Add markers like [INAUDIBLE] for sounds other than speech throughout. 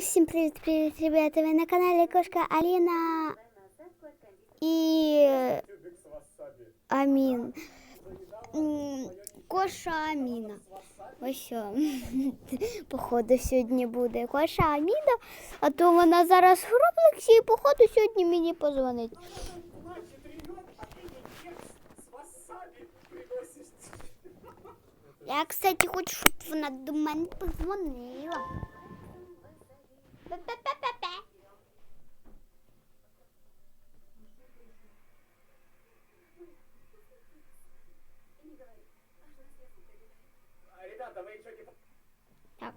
всім привіт, привіт, ребята. Ви на каналі Кошка Аліна і Амін. Коша Аміна. Ось. [LAUGHS] Походу сьогодні буде Коша Аміна, а то вона зараз в Роблексі і походу сьогодні мені позвонить. Я, кстати, хочу, щоб вона до мене позвонила. Так.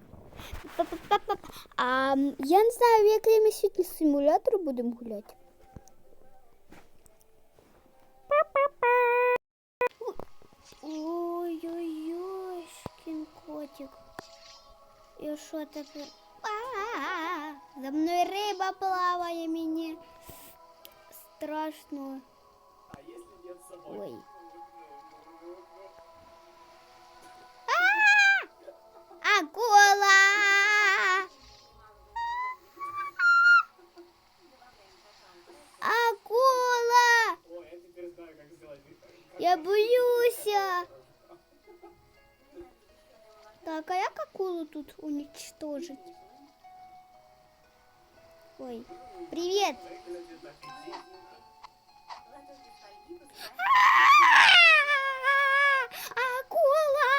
Па-па-па-па. А, м, я не знаю, в який ми сьогодні симулятор будемо гуляти. Па-па-па. Ой-ой-ой, шкін котик. І що тепер? А-а-а. За мною риба плаває мені. Страшно. А если нет с собой? Ой. Акула! Акула! Ой, я теперь знаю, как сделать. Я боюся. Так, а як акулу тут уничтожить? Ой, привет! Акула!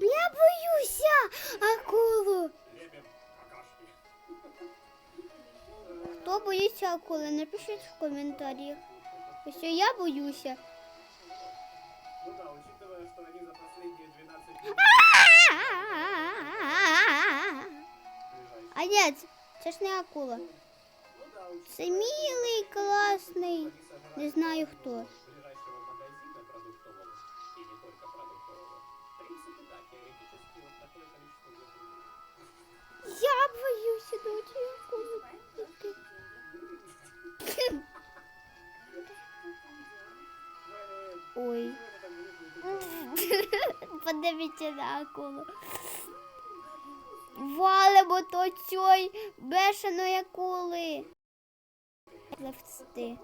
Я боюся акулу. Хто боїться акули? Напишіть в коментарях. Ось я боюся. Ну да, учитывая, что они за последние 12 дней А ні, це- ж не акула. Це милий, класний. Не знаю хто. Я боюся до акули. Ой. [LAUGHS] Подивіться на акулу. Валимо до цієї бешеної акули. Пливсти.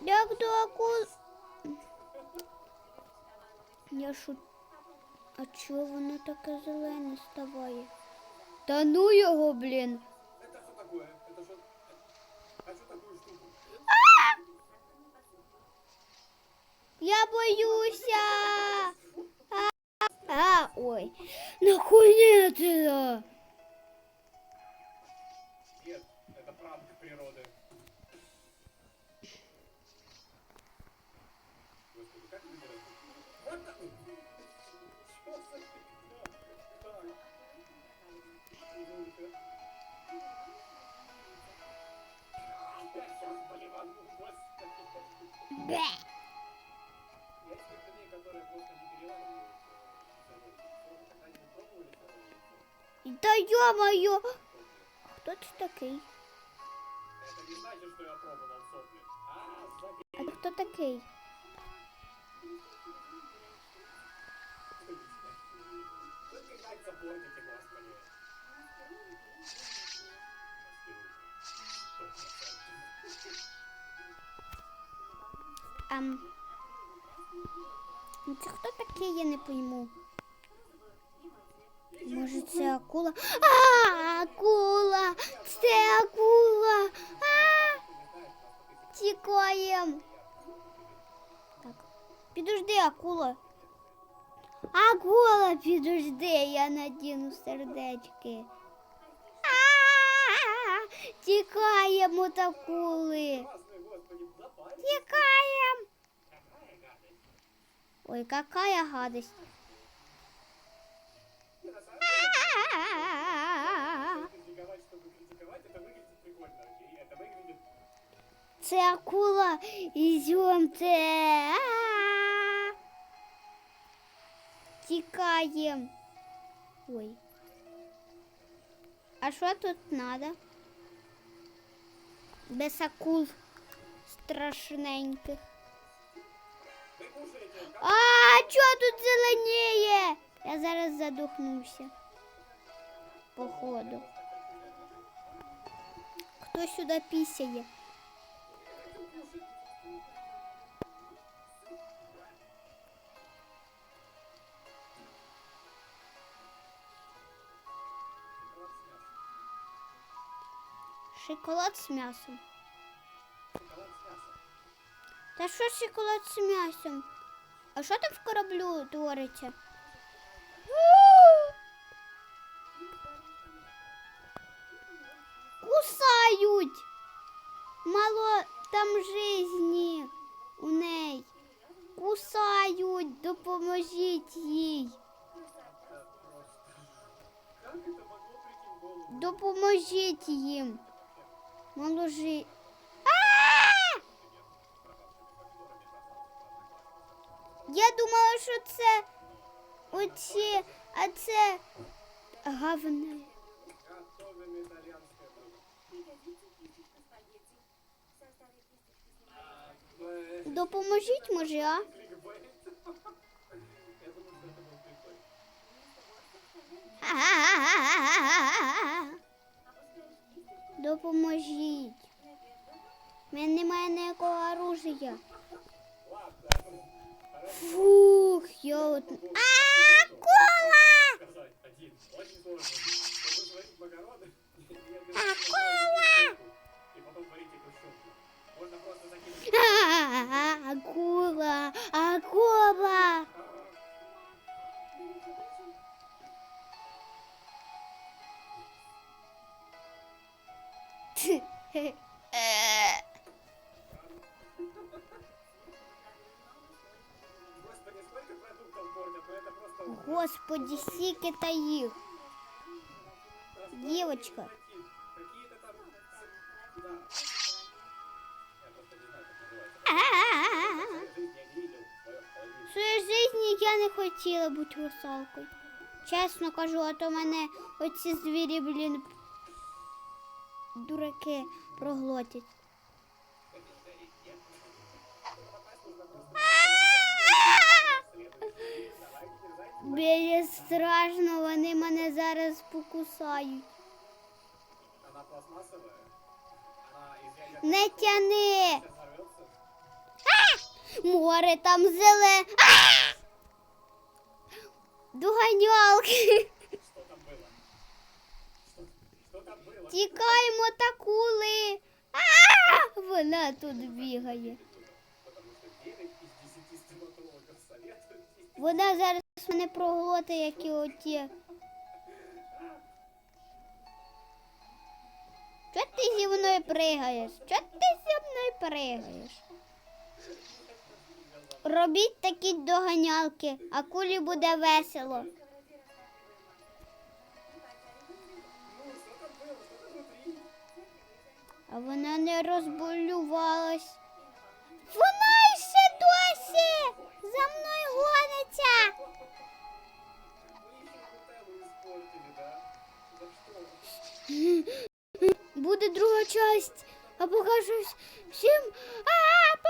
Як до акул. Я шу... А чого воно таке зелене ставає? Та ну його, блін. Это что А, ой. Нахуй это? Нет, это пранк природы. Бэээ! Есть люди, которые просто не переваривают. Та ё-моё. Хто це такий? Это не значит, что я пробовал сопли. А, забей. А хто такий? Вы как яйца портите, господи. Ам. Ну це хто такий, я не пойму. Може це акула? А, акула! Це акула! Тікаєм! Так. Підожди, акула. Акула, підожди, я надіну сердечки. А! Тікаємо від акули. Тікаємо. Ой, какая гадость. Це акула. Ізюмте. Тікаєм. Ой. А що тут надо? Без акул страшненьких. А, чого тут зеленіє? Я зараз задохнуся. Походу. Хто сюди пісяє? Шоколад з м'ясом. Та що шоколад з м'ясом? А що там в кораблю твориться? Кусають, допоможіть їй. Это просто... Как это могло прийти в голову? Допоможіть їм. Мало жи... Я думала, що це оці, а це говне. Готовим итальянское блюдо. А, э, Допоможіть, може, а? [LAUGHS] Допоможіть. У мене немає ніякого оружия. Фух, я от... Акула! Я не видел в холодильнике. В своїй житті я не хотіла бути русалкою. Чесно кажу, а то мене оці звірі, блін, дураки проглотять. Мені страшно, вони мене зараз покусають. Не тяни! Море там зеле. А! Дуганялки. [LAUGHS] Тікаємо такули. А! Вона тут бігає. Потому что 9 из 10 стоматологов советуют есть Вона зараз мене проглоти, як і оті. Чого ти зі мною пригаєш? Чого ти зі мною пригаєш? Робіть такі доганялки, а кулі буде весело. А вона не розболювалась. Вона ще досі за мною гониться. Буде друга часть. А покажу всім. А!